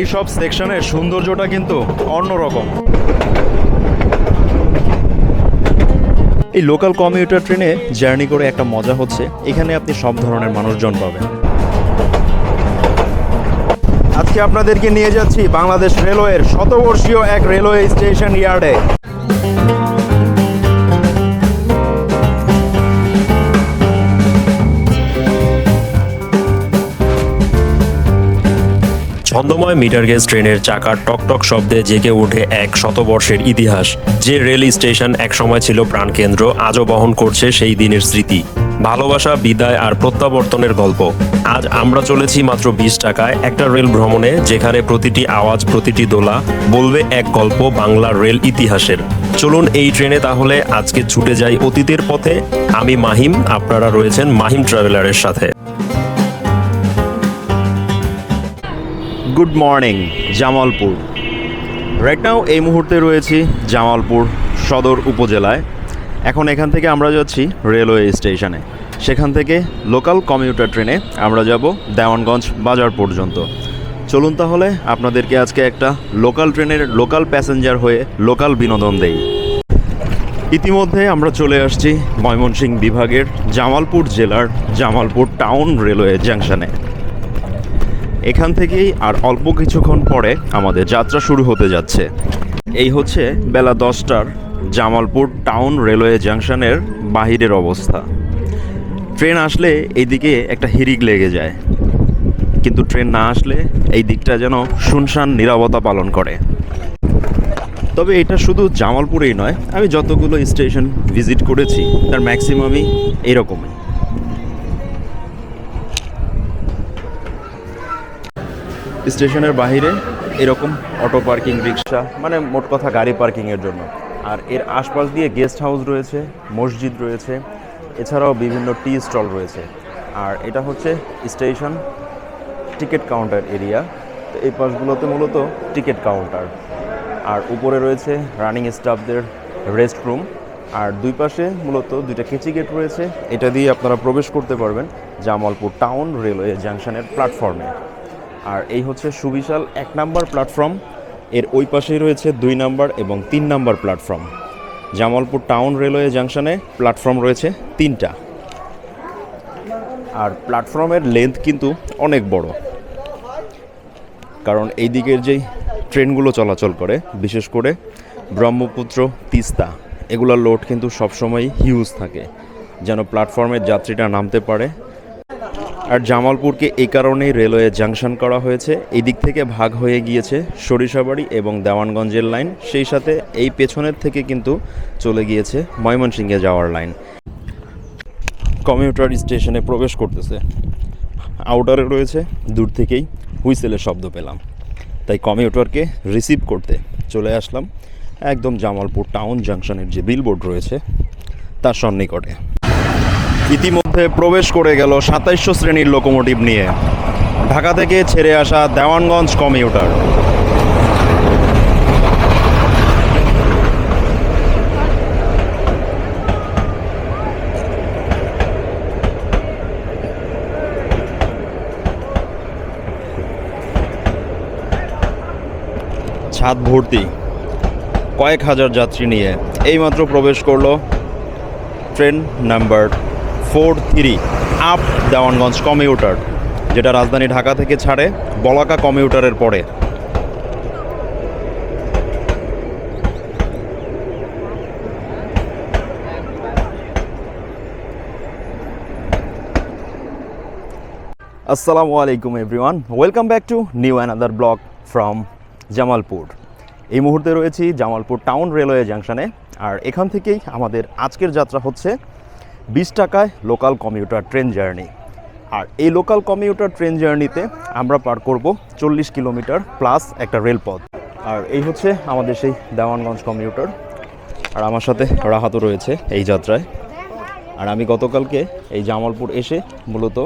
এই সব সেকশনের সৌন্দর্যটা কিন্তু অন্যরকম। এই লোকাল কমিউটার ট্রেনে জার্নি করে একটা মজা হচ্ছে। এখানে আপনি সব ধরনের মানুষজন পাবেন। আজকে আপনাদেরকে নিয়ে যাচ্ছি বাংলাদেশ রেলওয়ের শতবর্ষীয় এক রেলওয়ে স্টেশন ইয়ার্ডে। ছন্দময় মিটার গেজ ট্রেনের চাকার টকটক শব্দে জেগে ওঠে এক শতবর্ষের ইতিহাস, যে রেল স্টেশন একসময় ছিল প্রাণকেন্দ্র, আজও বহন করছে সেই দিনের স্মৃতি। ভালোবাসা, বিদায় আর প্রত্যাবর্তনের গল্প। আজ আমরা চলেছি মাত্র বিশ টাকায় একটা রেল ভ্রমণে, যেখানে প্রতিটি আওয়াজ, প্রতিটি দোলা বলবে এক গল্প বাংলার রেল ইতিহাসের। চলুন এই ট্রেনে তাহলে আজকে ছুটে যাই অতীতের পথে। আমি মাহিম, আপনারা রয়েছেন মাহিম ট্রাভেলারের সাথে। Good morning, Jamalpur. Right now এই মুহূর্তে রয়েছি জামালপুর সদর উপজেলায়। এখন এখান থেকে আমরা যাচ্ছি রেলওয়ে স্টেশনে। সেখান থেকে লোকাল কমিউটার ট্রেনে আমরা যাব দেওয়ানগঞ্জ বাজার পর্যন্ত। চলুন তাহলে আপনাদেরকে আজকে একটা লোকাল ট্রেনের লোকাল প্যাসেঞ্জার হয়ে লোকাল বিনোদন দেই। ইতিমধ্যে আমরা চলে আসছি ময়মনসিংহ বিভাগের জামালপুর জেলার জামালপুর টাউন রেলওয়ে জাংশনে। এখান থেকেই আর অল্প কিছুক্ষণ পরে আমাদের যাত্রা শুরু হতে যাচ্ছে। এই হচ্ছে বেলা দশটার জামালপুর টাউন রেলওয়ে জাংশনের বাহিরের অবস্থা। ট্রেন আসলে এইদিকে একটা হিরিক লেগে যায়। কিন্তু ট্রেন না আসলে এই দিকটা যেন শুনশান নিরাপত্তা পালন করে। তবে এটা শুধু জামালপুরেই নয়, আমি যতগুলো স্টেশন ভিজিট করেছি, তার ম্যাক্সিমামই এরকমই। স্টেশনের বাইরে এরকম অটো পার্কিং, রিক্সা মানে মোট কথা গাড়ি পার্কিংয়ের জন্য। আর এর আশপাশ দিয়ে গেস্ট হাউস রয়েছে, মসজিদ রয়েছে, এছাড়াও বিভিন্ন টি স্টল রয়েছে। আর এটা হচ্ছে স্টেশন, টিকিট কাউন্টার এরিয়া। তো এই পাশগুলোতে মূলত টিকিট কাউন্টার। আর উপরে রয়েছে রানিং স্টাফদের রেস্ট রুম আর দুই পাশে মূলত দুইটা কেচি গেট রয়েছে। এটা দিয়ে আপনারা প্রবেশ করতে পারবেন জামালপুর টাউন রেলওয়ে জাংশনের প্ল্যাটফর্মে। আর এই হচ্ছে সুবিশাল এক নাম্বার প্ল্যাটফর্ম। এর ওই পাশেই রয়েছে দুই নাম্বার এবং তিন number platform. Jamalpur town railway জাংশনে platform রয়েছে তিনটা। আর প্ল্যাটফর্মের লেন্থ কিন্তু অনেক বড়। কারণ এই দিকের যেই ট্রেনগুলো চলাচল করে, বিশেষ করে ব্রহ্মপুত্র, তিস্তা, এগুলোর লোড কিন্তু সবসময় হিউজ থাকে। যেন প্ল্যাটফর্মের যাত্রীটা নামতে পারে আর জামালপুরকে এই কারণেই রেলওয়ে জাংশন করা হয়েছে। এই দিক থেকে ভাগ হয়ে গিয়েছে সরিষাবাড়ি এবং দেওয়ানগঞ্জের লাইন। সেই সাথে এই পেছনের থেকে কিন্তু চলে গিয়েছে ময়মনসিংহে যাওয়ার লাইন। কমিউটার স্টেশনে প্রবেশ করতেছে। আউটারে রয়েছে, দূর থেকেই হুইসেলের শব্দ পেলাম। তাই কমিউটারকে রিসিভ করতে চলে আসলাম। একদম জামালপুর টাউন জাংশনের যে বিলবোর্ড রয়েছে, তার সন্নিকটে। ইতিমধ্যে প্রবেশ করে গেল সাতাইশশো শ্রেণির লোকোমোটিভ নিয়ে। ঢাকা থেকে ছেড়ে আসা দেওয়ানগঞ্জ কমিউটার। ছাদ ভর্তি। কয়েক হাজার যাত্রী নিয়ে। এইমাত্র প্রবেশ করল train number four three, up Dewanganj commuter, যেটা রাজধানী ঢাকা থেকে ছাড়ে বলাকা কমিউটারের পরে। আসসালামু আলাইকুম everyone welcome back to new another vlog from Jamalpur এই মুহূর্তে রয়েছি জামালপুর টাউন রেলওয়ে জাংশনে, আর এখান থেকেই আমাদের আজকের যাত্রা হচ্ছে বিশ টাকায় লোকাল কমিউটার ট্রেন জার্নি আর এই লোকাল কমিউটার ট্রেন জার্নিতে আমরা পার করব চল্লিশ কিলোমিটার প্লাস একটা রেলপথ। আর এই হচ্ছে আমাদের সেই দেওয়ানগঞ্জ কমিউটার আর আমার সাথে রাহাতও রয়েছে এই যাত্রায়। আর আমি গতকালকে এই জামালপুর এসে মূলত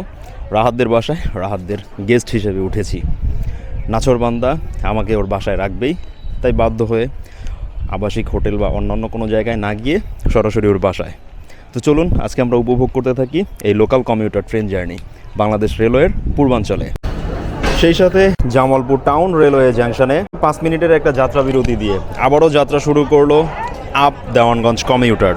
রাহাতদের বাসায় রাহাতদের গেস্ট হিসেবে উঠেছি। নাচরবান্দা আমাকে ওর বাসায় রাখবেই। তাই বাধ্য হয়ে আবাসিক হোটেল বা অন্যান্য কোনো জায়গায় না গিয়ে সরাসরি ওর বাসায়। তো চলুন, আজকে আমরা উপভোগ করতে থাকি এই local commuter train journey Bangladesh রেলওয়ের পূর্বাঞ্চলে। সেই সাথে জামালপুর টাউন রেলওয়ে জাংশনে পাঁচ মিনিটের একটা যাত্রা বিরতি দিয়ে আবারও যাত্রা শুরু করল up Dewanganj commuter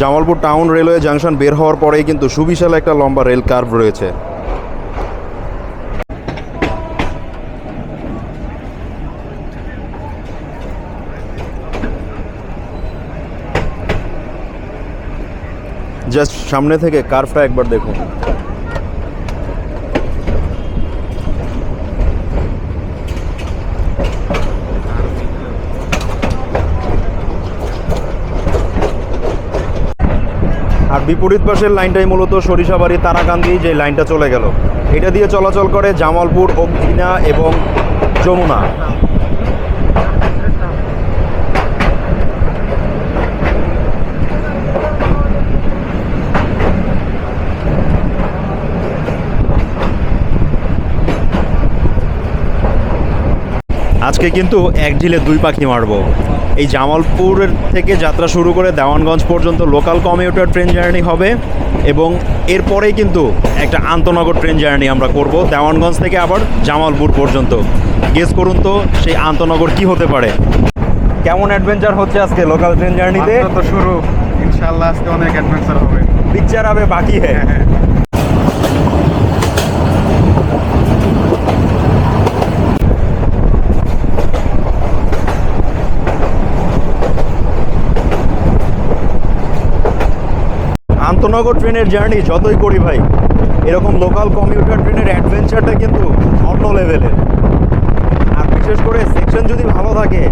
Jamalpur town railway junction বের হওয়ার পরেই কিন্তু সুবিশাল একটা লম্বা রেল কার্ভ রয়েছে। জাস্ট সামনে থেকে কার্ভটা একবার দেখুন। আর বিপরীত পাশের লাইনটাই মূলত সরিষাবাড়ি তারাকান্দি, যে লাইনটা চলে গেল। এটা দিয়ে চলাচল করে জামালপুর, অগ্নিনা এবং যমুনা। আজকে কিন্তু এক ঢিলে দুই পাখি মারবো। এই জামালপুরের থেকে যাত্রা শুরু করে দেওয়ানগঞ্জ পর্যন্ত লোকাল কমিউটার ট্রেন জার্নি হবে এবং এরপরেই কিন্তু একটা আন্তনগর ট্রেন জার্নি আমরা করব দেওয়ানগঞ্জ থেকে আবার জামালপুর পর্যন্ত। গেস করুন তো সেই আন্তনগর কি হতে পারে? কেমন অ্যাডভেঞ্চার হচ্ছে আজকে লোকাল ট্রেন জার্নিতে তো? শুরু। ইনশাআল্লাহ আজকে অনেক অ্যাডভেঞ্চার হবে। পিকচার হবে বাকি হ্যাঁ হ্যাঁ। আন্তনগর ট্রেনের জার্নি যতই করি ভাই, এরকম লোকাল কমিউটার ট্রেনের অ্যাডভেঞ্চারটা কিন্তু অন্য লেভেলের আর বিশেষ করে সেকশন যদি ভালো থাকে,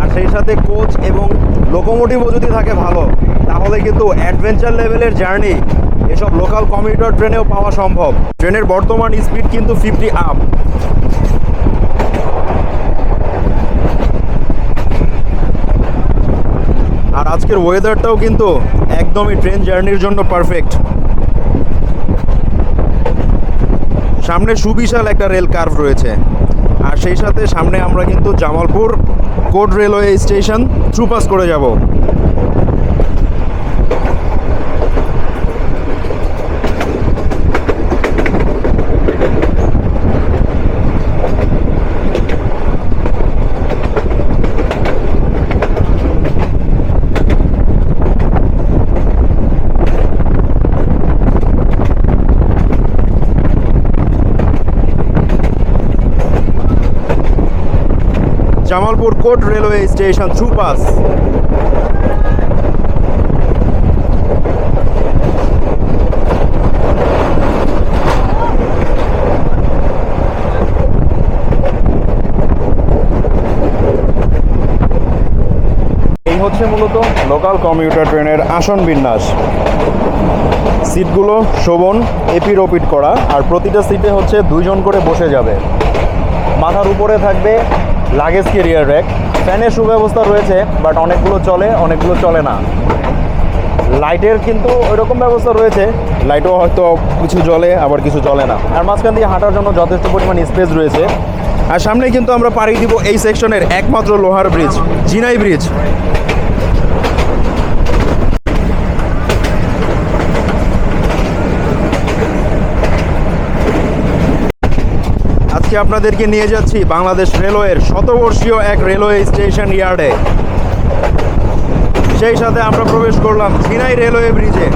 আর সেই সাথে কোচ এবং লোকোমোটিভও যদি থাকে ভালো, তাহলে কিন্তু অ্যাডভেঞ্চার লেভেলের জার্নি এসব লোকাল কমিউটার ট্রেনেও পাওয়া সম্ভব। ট্রেনের বর্তমান স্পিড কিন্তু ফিফটি আপ আর আজকের ওয়েদারটাও কিন্তু একদমই ট্রেন জার্নির জন্য পারফেক্ট সামনে সুবিশাল একটা রেল কার্ভ রয়েছে। আর সেই সাথে সামনে আমরা কিন্তু Jamalpur court railway station through pass করে যাব। জামালপুর কোট রেলওয়ে স্টেশন এই হচ্ছে মূলত লোকাল কমিউটার ট্রেনের আসন বিন্যাস। সিটগুলো শোভন, এপির ওপিট করা, আর প্রতিটা সিটে হচ্ছে দুইজন করে বসে যাবে। মাথার উপরে থাকবে লাগেজ কেরিয়ার র্যাক ফ্যানের সুব্যবস্থা রয়েছে বাট অনেকগুলো চলে অনেকগুলো চলে না। লাইটের কিন্তু ওইরকম ব্যবস্থা রয়েছে। লাইটও হয়তো কিছু জ্বলে আবার কিছু জ্বলে না। আর মাঝখান দিয়ে হাঁটার জন্য যথেষ্ট পরিমাণ স্পেস রয়েছে। আর সামনে কিন্তু আমরা পাড়ি দিব এই সেকশনের একমাত্র লোহার ব্রিজ জিনাই ব্রিজ আজকে আপনাদেরকে নিয়ে যাচ্ছি বাংলাদেশ রেলওয়ের শতবর্ষীয় এক রেলওয়ে স্টেশন ইয়ার্ডে। সেই সাথে আমরা প্রবেশ করলাম ঝিনাই রেলওয়ে ব্রিজে।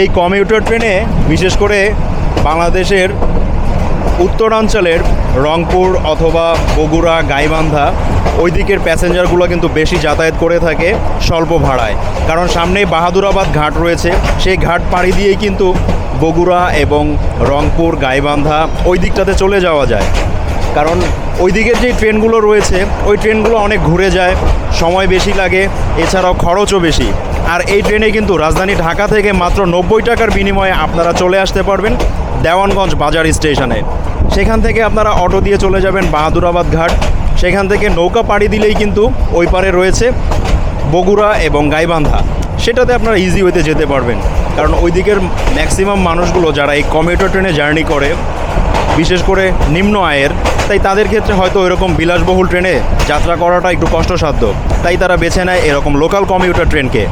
এই কমিউটার ট্রেনে বিশেষ করে বাংলাদেশের উত্তরাঞ্চলের রংপুর অথবা বগুড়া, গাইবান্ধা ওই দিকের প্যাসেঞ্জারগুলো কিন্তু বেশি যাতায়াত করে থাকে স্বল্প ভাড়ায়। কারণ সামনেই বাহাদুরাবাদ ঘাট রয়েছে, সেই ঘাট পাড়ি দিয়েই কিন্তু বগুড়া এবং রংপুর, গাইবান্ধা ওই দিকটাতে চলে যাওয়া যায়। কারণ ওই দিকের যে ট্রেনগুলো রয়েছে, ওই ট্রেনগুলো অনেক ঘুরে যায়, সময় বেশি লাগে, এছাড়াও খরচও বেশি। আর এই ট্রেনে কিন্তু রাজধানী ঢাকা থেকে মাত্র নব্বই টাকার বিনিময়ে আপনারা চলে আসতে পারবেন। দেওয়ানগঞ্জ বাজার স্টেশনে। সেখান থেকে আপনারা অটো দিয়ে চলে যাবেন বাহাদুরাবাদ ঘাট। সেখান থেকে নৌকা পাড়ি দিলেই কিন্তু ওই পারে রয়েছে বগুড়া এবং গাইবান্ধা। সেটাতে আপনারা ইজি ওয়েতে যেতে পারবেন। কারণ ওই দিকের ম্যাক্সিমাম মানুষগুলো যারা এই কমিউটার ট্রেনে জার্নি করে, বিশেষ করে নিম্ন আয়ের, তাই তাদের ক্ষেত্রে হয়তো এরকম বিলাসবহুল ট্রেনে যাত্রা করাটা একটু কষ্টসাধ্য। তাই তারা বেছে নেয় এরকম লোকাল কমিউটার ট্রেনকে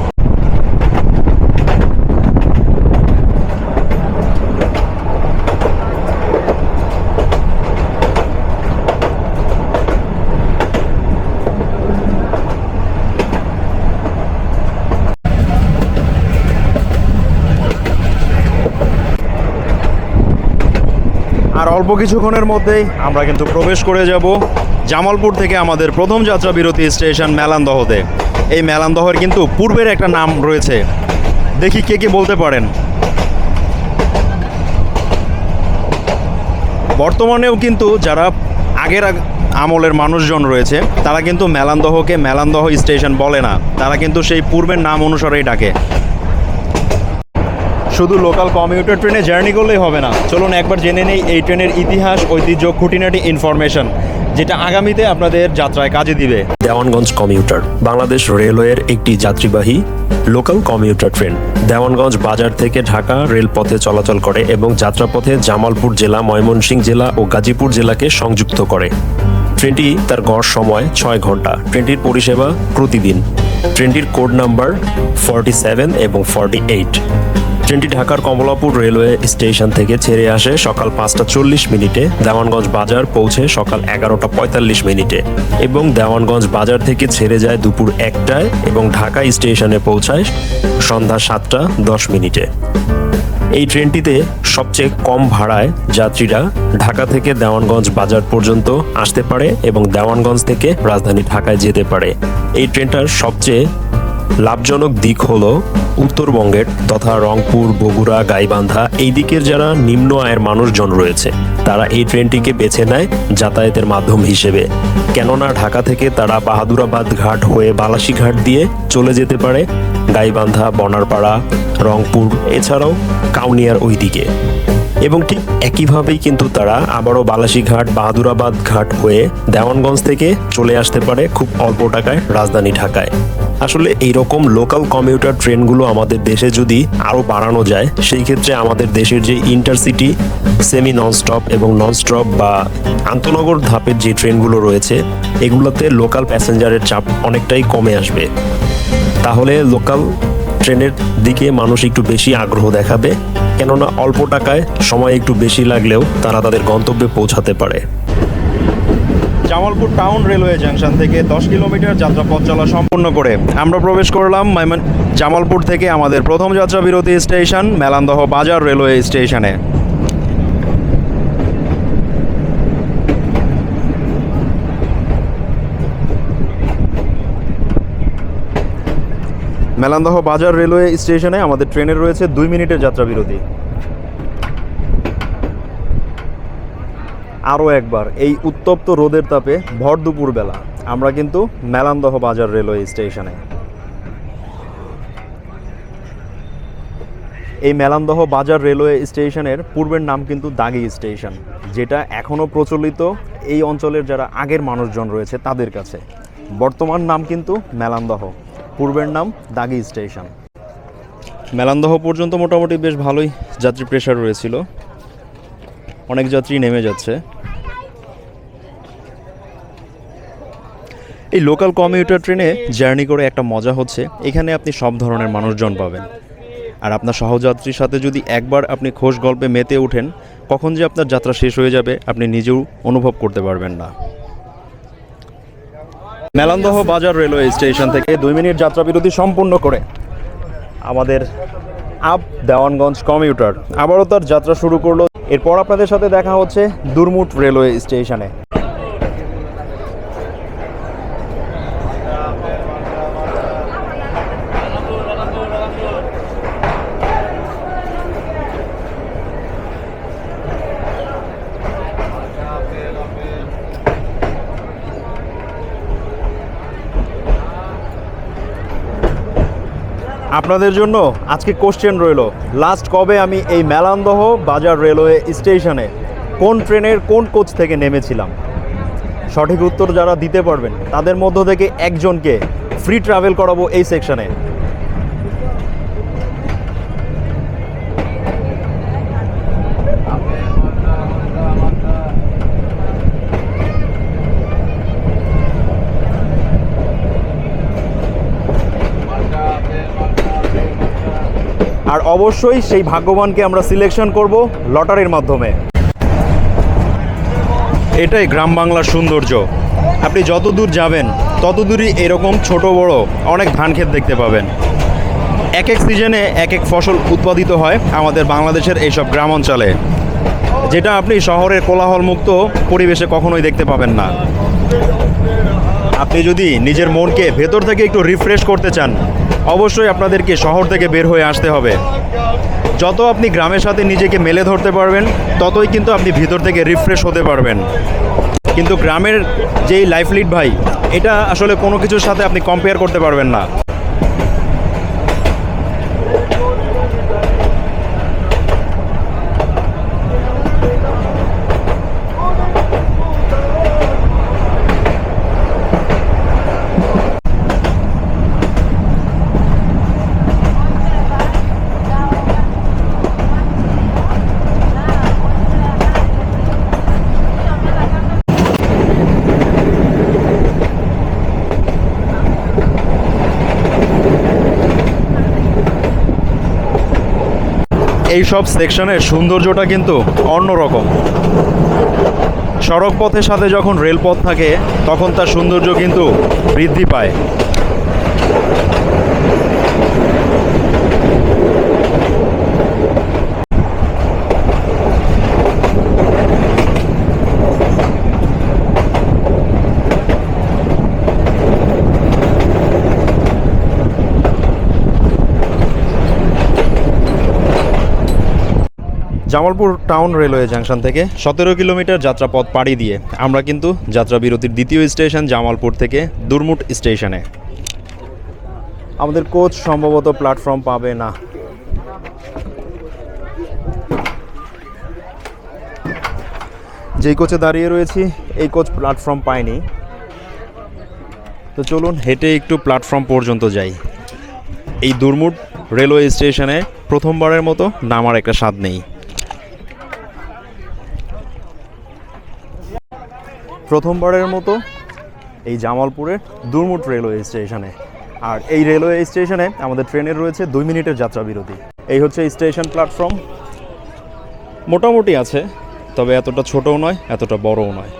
আর অল্প কিছুক্ষণের মধ্যেই আমরা কিন্তু প্রবেশ করে যাব জামালপুর থেকে আমাদের প্রথম যাত্রা বিরতি স্টেশন মেলান্দহতে। এই মেলান্দহের কিন্তু পূর্বের একটা নাম রয়েছে। দেখি কে কে বলতে পারেন। বর্তমানেও কিন্তু যারা আগের আমলের মানুষজন রয়েছে, তারা কিন্তু মেলান্দহকে মেলান্দহ স্টেশন বলে না। তারা কিন্তু সেই পূর্বের নাম অনুসারেই ডাকে। শুধু লোকাল কমিউটার ট্রেনে জার্নি করলেই হবে না। চলুন একবার জেনে নেই এই ট্রেনের ইতিহাস, ঐতিহ্য, খুঁটিনাটি ইনফরমেশন যেটা আগামীতে আপনাদের যাত্রায় কাজে দিবে। দেওয়ানগঞ্জ কমিউটার বাংলাদেশ রেলওয়ের একটি যাত্রীবাহী লোকাল কমিউটার ট্রেন দেওয়ানগঞ্জ বাজার থেকে ঢাকা রেলপথে চলাচল করে এবং যাত্রাপথে জামালপুর জেলা, ময়মনসিংহ জেলা ও গাজীপুর জেলাকে সংযুক্ত করে। ট্রেনটি তার গড় সময় ছয় ঘণ্টা। ট্রেনটির পরিষেবা প্রতিদিন। ট্রেনটির কোড নাম্বার ফর্টি সেভেন এবং ফর্টি এইট। ট্রেনটি ঢাকার কমলাপুর রেলওয়ে স্টেশন থেকে ছেড়ে আসে সকাল পাঁচটা চল্লিশ মিনিটে। দেওয়ানগঞ্জ বাজার পৌঁছে সকাল এগারোটা পঁয়তাল্লিশ মিনিটে এবং দেওয়ানগঞ্জ বাজার থেকে ছেড়ে যায় দুপুর একটায় এবং ঢাকা স্টেশনে পৌঁছায় সন্ধ্যা সাতটা দশ মিনিটে। এই ট্রেনটিতে সবচেয়ে কম ভাড়ায় যাত্রীরা ঢাকা থেকে দেওয়ানগঞ্জ বাজার পর্যন্ত আসতে পারে এবং দেওয়ানগঞ্জ থেকে রাজধানী ঢাকায় যেতে পারে। এই ট্রেনটার সবচেয়ে লাভজনক দিক হলো উত্তরবঙ্গের তথা রংপুর, বগুড়া, গাইবান্ধা এই দিকের যারা নিম্ন আয়ের মানুষজন রয়েছে, তারা এই ট্রেনটিকে বেছে নেয় যাতায়াতের মাধ্যম হিসেবে। কেননা ঢাকা থেকে তারা বাহাদুরাবাদ ঘাট হয়ে বালাসী ঘাট দিয়ে চলে যেতে পারে গাইবান্ধা, বনারপাড়া, রংপুর, এছাড়াও কাউনিয়ার ওই দিকে এবং ঠিক একইভাবেই কিন্তু তারা আবারও বালাসীঘাট, বাহাদুরাবাদ ঘাট হয়ে দেওয়ানগঞ্জ থেকে চলে আসতে পারে খুব অল্প টাকায় রাজধানী ঢাকায়। আসলে এইরকম লোকাল কমিউটার ট্রেনগুলো আমাদের দেশে যদি আরও বাড়ানো যায়, সেই ক্ষেত্রে আমাদের দেশের যে ইন্টারসিটি সেমি ননস্টপ এবং ননস্টপ বা আন্তনগর ধাপের যে ট্রেনগুলো রয়েছে, এগুলোতে লোকাল প্যাসেঞ্জারের চাপ অনেকটাই কমে আসবে। তাহলে লোকাল ট্রেনের দিকে মানুষ একটু বেশি আগ্রহ দেখাবে, কেননা অল্প টাকায় সময় একটু বেশি লাগলেও তারা তাদের গন্তব্যে পৌঁছাতে পারে। জামালপুর টাউন রেলওয়ে জাংশন থেকে দশ কিলোমিটার যাত্রাপথ চলা সম্পূর্ণ করে আমরা প্রবেশ করলাম জামালপুর থেকে আমাদের প্রথম যাত্রা বিরতি স্টেশন, মেলান্দহ বাজার রেলওয়ে স্টেশনে। মেলান্দহ বাজার রেলওয়ে স্টেশনে আমাদের ট্রেনের রয়েছে দুই মিনিটের যাত্রা বিরতি। আরও একবার, এই উত্তপ্ত রোদের তাপে ভর দুপুরবেলা, আমরা কিন্তু মেলান্দহ বাজার রেলওয়ে স্টেশনে। এই মেলান্দহ বাজার রেলওয়ে স্টেশনের পূর্বের নাম কিন্তু দাগি স্টেশন, যেটা এখনও প্রচলিত এই অঞ্চলের যারা আগের মানুষজন রয়েছে তাদের কাছে। বর্তমান নাম কিন্তু মেলান্দহ। পূর্বের নাম দাগি স্টেশন। মেলান্দহ পর্যন্ত মোটামুটি বেশ ভালোই যাত্রী প্রেশার রয়েছিল। অনেক যাত্রী নেমে যাচ্ছে। এই লোকাল কমিউটার ট্রেনে জার্নি করে একটা মজা হচ্ছে। এখানে আপনি সব ধরনের মানুষজন পাবেন। আর আপনার সহযাত্রীর সাথে যদি একবার আপনি খোশ গল্পে মেতে ওঠেন, কখন যে আপনার যাত্রা শেষ হয়ে যাবে, আপনি নিজেও অনুভব করতে পারবেন না। মেলান্দহ বাজার রেলওয়ে স্টেশন থেকে দুই মিনিট যাত্রা বিরতি সম্পূর্ণ করে। আমাদের আপ দেওয়ানগঞ্জ কমিউটার। আবারও তার যাত্রা শুরু করল। এরপর আপনাদের সাথে দেখা হচ্ছে দুরমুট রেলওয়ে স্টেশনে। আপনাদের জন্য আজকে কোশ্চেন রইল। লাস্ট কবে আমি এই মেলান্দহ বাজার রেলওয়ে স্টেশনে কোন ট্রেনের কোন কোচ থেকে নেমেছিলাম? সঠিক উত্তর যারা দিতে পারবেন, তাদের মধ্য থেকে একজনকে ফ্রি ট্রাভেল করাবো এই সেকশনে আর অবশ্যই সেই ভাগ্যবানকে আমরা সিলেকশন করব লটারির মাধ্যমে। এটাই গ্রাম বাংলার সৌন্দর্য। আপনি যত দূর যাবেন তত দূরই এরকম ছোট বড় অনেক ধান ক্ষেত দেখতে পাবেন। এক এক সিজনে এক এক ফসল উৎপাদিত হয় আমাদের বাংলাদেশের এইসব গ্রাম অঞ্চলে, যেটা আপনি শহরের কোলাহলমুক্ত পরিবেশে কখনোই দেখতে পাবেন না। আপনি যদি নিজের মনকে ভেতর থেকে একটু রিফ্রেশ করতে চান অবশ্যই আপনাদেরকে শহর থেকে বের হয়ে আসতে হবে। যত আপনি গ্রামের সাথে নিজেকে মেলে ধরতে পারবেন, ততই কিন্তু আপনি ভিতর থেকে রিফ্রেশ হতে পারবেন। কিন্তু গ্রামের যেই লাইফলিড ভাই, এটা আসলে কোনো কিছুর সাথে আপনি কম্পেয়ার করতে পারবেন না। এই সব সেকশনের সৌন্দর্যটা কিন্তু অন্যরকম। সড়কপথের সাথে যখন রেলপথ থাকে, তখন তার সৌন্দর্য কিন্তু বৃদ্ধি পায়। জামালপুর টাউন রেলওয়ে জাংশন থেকে সতেরো কিলোমিটার যাত্রাপথ পাড়ি দিয়ে আমরা কিন্তু যাত্রা বিরতির দ্বিতীয় স্টেশন জামালপুর থেকে দুরমুট স্টেশনে। আমাদের কোচ সম্ভবত প্ল্যাটফর্ম পাবে না। যেই কোচে দাঁড়িয়ে রয়েছি, এই কোচ প্ল্যাটফর্ম পায়নি। তো চলুন হেঁটে একটু প্ল্যাটফর্ম পর্যন্ত যাই। এই দুরমুট রেলওয়ে স্টেশনে প্রথমবারের মতো নামার একটা স্বাদ নেই। প্রথমবারের মতো এই জামালপুরের দুরমুট রেলওয়ে স্টেশনে। আর এই রেলওয়ে স্টেশনে আমাদের ট্রেনের রয়েছে দুই মিনিটের যাত্রা বিরতি। এই হচ্ছে স্টেশন প্ল্যাটফর্ম। মোটামুটি আছে, তবে এতটা ছোটও নয়, এতটা বড়ও নয়।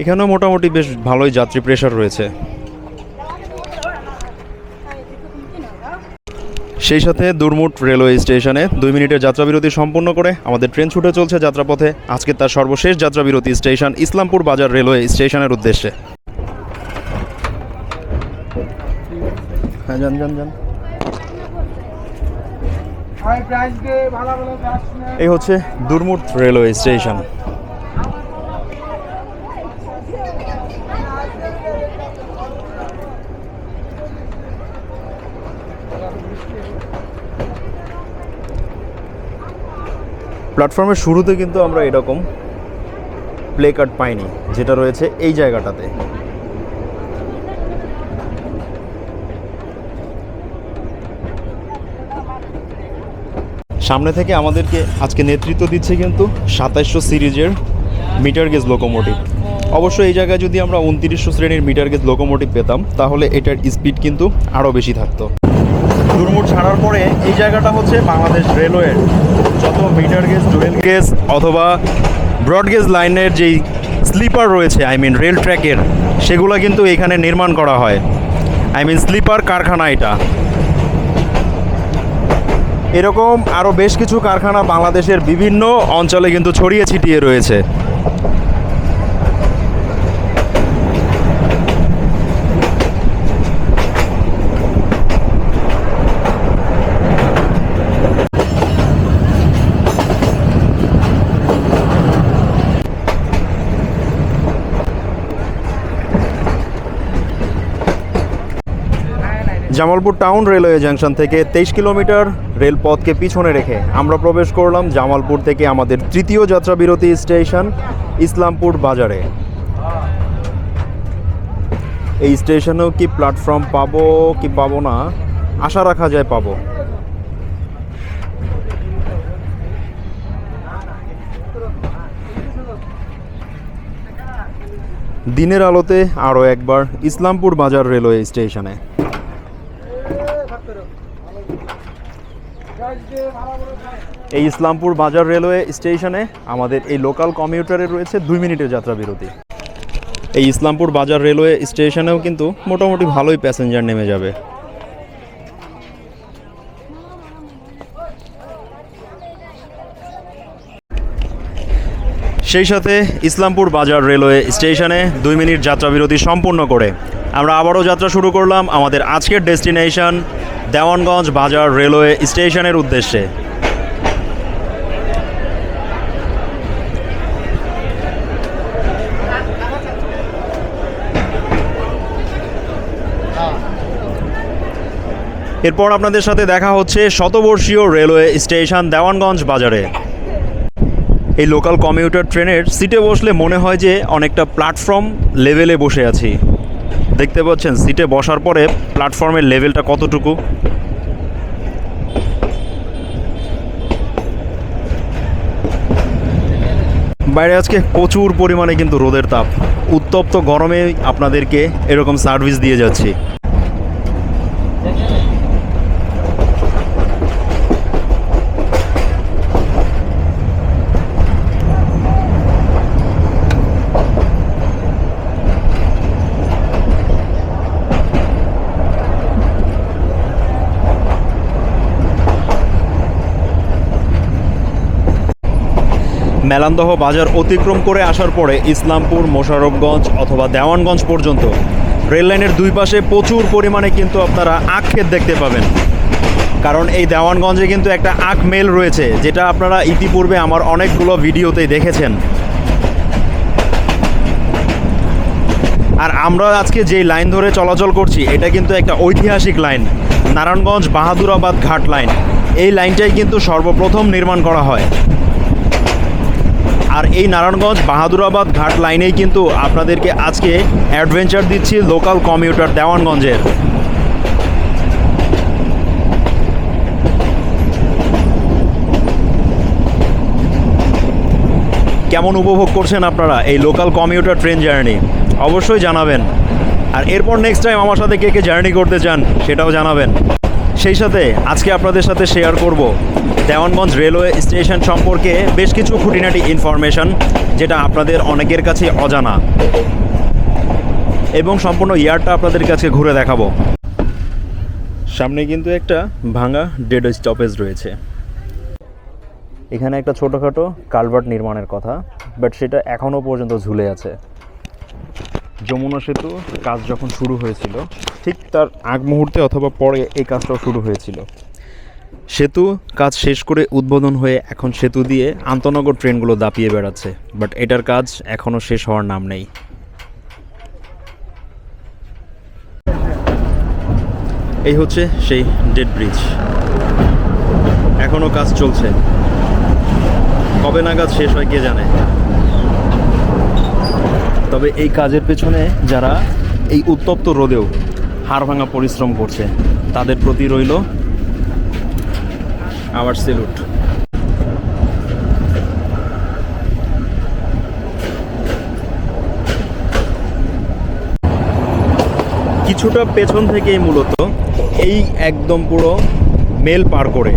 এখানেও মোটামুটি বেশ ভালোই যাত্রী প্রেশার রয়েছে। সেই সাথে দুরমুট রেলওয়ে স্টেশনে দুই মিনিটের যাত্রাবিরতি সম্পূর্ণ করে আমাদের ট্রেন ছুটে চলছে যাত্রাপথে। আজকে তার সর্বশেষ যাত্রাবিরতি স্টেশন ইসলামপুর বাজার রেলওয়ে স্টেশনের উদ্দেশ্যে। হ্যাঁ এই হচ্ছে দুরমুট রেলওয়ে স্টেশন। প্ল্যাটফর্মের শুরুতে কিন্তু আমরা এরকম প্লে কার্ড পাইনি, যেটা রয়েছে এই জায়গাটাতে। সামনে থেকে আমাদেরকে আজকে নেতৃত্ব দিচ্ছে কিন্তু সাতাইশশো সিরিজের মিটার গেজ লোকোমোটিভ। অবশ্য এই জায়গায় যদি আমরা উনত্রিশশো শ্রেণির মিটার গেজ লোকোমোটিভ পেতাম, তাহলে এটার স্পিড কিন্তু আরও বেশি থাকতো। দুর্মুট ছাড়ার পরে এই জায়গাটা হচ্ছে বাংলাদেশ রেলওয়ের। যত মিটার গেজ ডুয়েল গেজ অথবা ব্রড গেজ লাইনের যেই স্লিপার রয়েছে আই মিন রেল ট্র্যাকের সেগুলো কিন্তু এখানে নির্মাণ করা হয়। আই মিন স্লিপার কারখানা এটা। এরকম আরও বেশ কিছু কারখানা বাংলাদেশের বিভিন্ন অঞ্চলে কিন্তু ছড়িয়ে ছিটিয়ে রয়েছে। জামালপুর টাউন রেলওয়ে জাংশন থেকে তেইশ কিলোমিটার রেলপথকে পিছনে রেখে আমরা প্রবেশ করলাম জামালপুর থেকে আমাদের তৃতীয় যাত্রা বিরতি স্টেশন ইসলামপুর বাজারে। এই স্টেশনেও কি প্ল্যাটফর্ম পাবো, কি পাবো না, আশা রাখা যায় পাবো। দিনের আলোতে আরও একবার ইসলামপুর বাজার রেলওয়ে স্টেশনে। এই ইসলামপুর বাজার রেলওয়ে স্টেশনে আমাদের এই লোকাল কমিউটারে রয়েছে দুই মিনিটের যাত্রা বিরতি। এই ইসলামপুর বাজার রেলওয়ে স্টেশনেও কিন্তু মোটামুটি ভালোই প্যাসেঞ্জার নেমে যাবে। সেই সাথে ইসলামপুর বাজার রেলওয়ে স্টেশনে দুই মিনিট যাত্রা বিরতি সম্পূর্ণ করে। আমরা আবারও যাত্রা শুরু করলাম আমাদের আজকের ডেস্টিনেশন দেওয়ানগঞ্জ বাজার রেলওয়ে স্টেশনের উদ্দেশ্যে। এরপর আপনাদের সাথে দেখা হচ্ছে শতবর্ষীয় রেলওয়ে স্টেশন দেওয়ানগঞ্জ বাজারে। এই লোকাল কমিউটার ট্রেনের সিটে বসলে মনে হয় যে অনেকটা প্ল্যাটফর্ম লেভেলে বসে আছি। দেখতে পাচ্ছেন সিটে বসার পরে প্ল্যাটফর্মের লেভেলটা কতটুকু? বাইরে আজকে প্রচুর পরিমাণে কিন্তু রোদের তাপ। উত্তপ্ত গরমে আপনাদেরকে এরকম সার্ভিস দিয়ে যাচ্ছি। মেলান্দহ বাজার অতিক্রম করে আসার পরে ইসলামপুর, মোশারফগঞ্জ অথবা দেওয়ানগঞ্জ পর্যন্ত। রেল লাইনের দুই পাশে প্রচুর পরিমাণে কিন্তু আপনারা আখ ক্ষেত দেখতে পাবেন। কারণ এই দেওয়ানগঞ্জে কিন্তু একটা আখ মেল রয়েছে, যেটা আপনারা ইতিপূর্বে আমার অনেকগুলো ভিডিওতেই দেখেছেন। আর আমরা আজকে যে লাইন ধরে চলাচল করছি, এটা কিন্তু একটা ঐতিহাসিক লাইন, নারায়ণগঞ্জ বাহাদুরাবাদ ঘাট লাইন। এই লাইনটাই কিন্তু সর্বপ্রথম নির্মাণ করা হয়। আর এই নারায়ণগঞ্জ বাহাদুরাবাদ ঘাট লাইনেই কিন্তু আপনাদেরকে আজকে অ্যাডভেঞ্চার দিচ্ছি লোকাল কমিউটার দেওয়ানগঞ্জের। কেমন উপভোগ করছেন আপনারা এই লোকাল কমিউটার ট্রেন জার্নি? অবশ্যই জানাবেন। আর এরপর নেক্সট টাইম আমার সাথে কে কে জার্নি করতে চান সেটাও জানাবেন। সেই সাথে আজকে আপনাদের সাথে শেয়ার করব দেওয়ানগঞ্জ রেলওয়ে স্টেশন সম্পর্কে বেশ কিছু খুঁটিনাটি ইনফরমেশন যেটা আপনাদের অনেকের কাছে অজানা। এবং সম্পূর্ণ ইয়ারটা আপনাদের কাছে ঘুরে দেখাবো। সামনে কিন্তু একটা ভাঙা ডেড স্টপেজ রয়েছে। এখানে একটা ছোটোখাটো কালভার্ট নির্মাণের কথা বাট সেটা এখনও পর্যন্ত ঝুলে আছে। যমুনা সেতু, কাজ যখন শুরু হয়েছিল, ঠিক তার আগ মুহূর্তে অথবা পরে এই কাজটাও শুরু হয়েছিল। সেতু কাজ শেষ করে উদ্বোধন হয়ে এখন সেতু দিয়ে আন্তনগর ট্রেনগুলো দাপিয়ে বেড়াচ্ছে, বাট এটার কাজ এখনও শেষ হওয়ার নাম নেই। এই হচ্ছে সেই ডেড ব্রিজ। এখনও কাজ চলছে। কবে নাগাদ শেষ হয় কে জানে? তবে এই কাজের পেছনে যারা এই উত্তপ্ত রোদেও হাড় ভাঙা পরিশ্রম করছে, তাদের প্রতি রইল আবার সেলুট। কিছুটা পেছন থেকেই মূলত এই একদম পুরো মেল পার করে,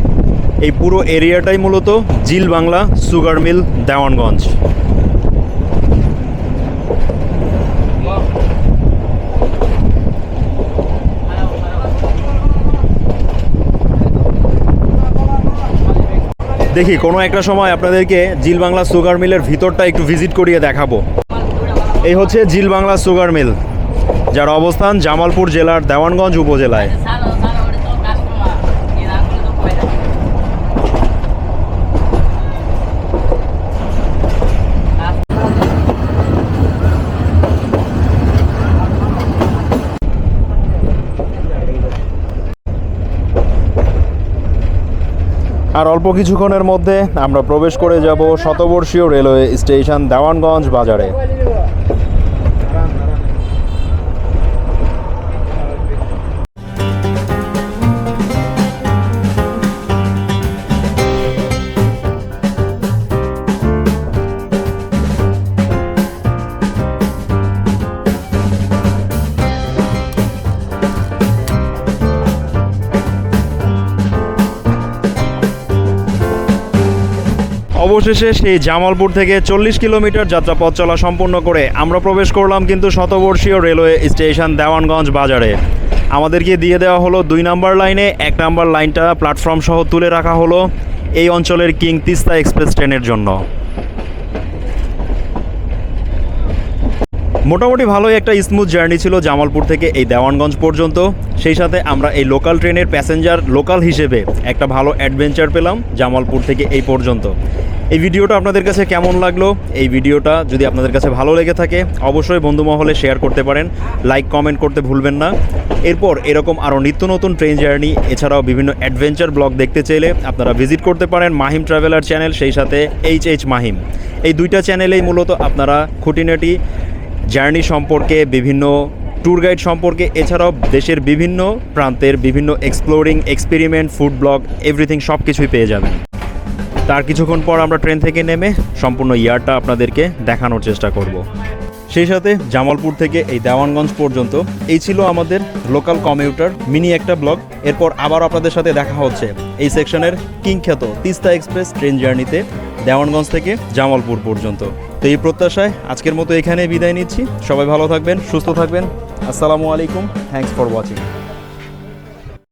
এই পুরো এরিয়াটাই মূলত Zeal Bangla sugar mill Dewanganj. দেখি, কোনো একটা সময় আপনাদেরকে জিল বাংলা সুগার মিলের ভিতরটা একটু ভিজিট করিয়ে দেখাবো। এই হচ্ছে জিল বাংলা সুগার মিল, যার অবস্থান জামালপুর জেলার দেওয়ানগঞ্জ উপজেলায়। আর অল্প কিছুক্ষণের মধ্যে আমরা প্রবেশ করে যাব শতবর্ষীয় রেলওয়ে স্টেশন দেওয়ানগঞ্জ বাজারে। অবশেষে সেই জামালপুর থেকে চল্লিশ কিলোমিটার যাত্রাপথ চলা সম্পূর্ণ করে আমরা প্রবেশ করলাম কিন্তু শতবর্ষীয় রেলওয়ে স্টেশন দেওয়ানগঞ্জ বাজারে। আমাদেরকে দিয়ে দেওয়া হলো দুই নাম্বার লাইনে, এক নাম্বার লাইনটা প্ল্যাটফর্ম সহ তুলে রাখা হলো এই অঞ্চলের কিং তিস্তা এক্সপ্রেস ট্রেনের জন্য। মোটামুটি ভালোই একটা স্মুথ জার্নি ছিল জামালপুর থেকে এই দেওয়ানগঞ্জ পর্যন্ত। সেই সাথে আমরা এই লোকাল ট্রেনের প্যাসেঞ্জার লোকাল হিসেবে একটা ভালো অ্যাডভেঞ্চার পেলাম জামালপুর থেকে এই পর্যন্ত। এই ভিডিওটা আপনাদের কাছে কেমন লাগল? এই ভিডিওটা যদি আপনাদের কাছে ভালো লেগে থাকে, অবশ্যই বন্ধু মহলে শেয়ার করতে পারেন। লাইক কমেন্ট করতে ভুলবেন না। এরপর এরকম আরও নিত্য নতুন ট্রেন জার্নি এছাড়াও বিভিন্ন অ্যাডভেঞ্চার ব্লগ দেখতে চাইলে আপনারা ভিজিট করতে পারেন মাহিম ট্রাভেলার চ্যানেল সেই সাথে এইচ এইচ মাহিম। এই দুইটা চ্যানেলেই মূলত আপনারা খুঁটিনাটি জার্নি সম্পর্কে, বিভিন্ন ট্যুর গাইড সম্পর্কে, এছাড়াও দেশের বিভিন্ন প্রান্তের বিভিন্ন exploring experiment food blog everything সব কিছুই পেয়ে যাবেন। তার কিছুক্ষণ পর আমরা ট্রেন থেকে নেমে সম্পূর্ণ ইয়ারটা আপনাদেরকে দেখানোর চেষ্টা করব। সেই সাথে জামালপুর থেকে এই দেওয়ানগঞ্জ পর্যন্ত, এই ছিল আমাদের লোকাল কমিউটার, মিনি একটা ব্লগ। এরপর আবার আপনাদের সাথে দেখা হচ্ছে এই সেকশনের কিংখ্যাত তিস্তা এক্সপ্রেস ট্রেন জার্নিতে দেওয়ানগঞ্জ থেকে জামালপুর পর্যন্ত। তো এই প্রত্যাশায় আজকের মতো এখানে বিদায় নিচ্ছি। সবাই ভালো থাকবেন, সুস্থ থাকবেন। আসসালামু আলাইকুম। Thanks for watching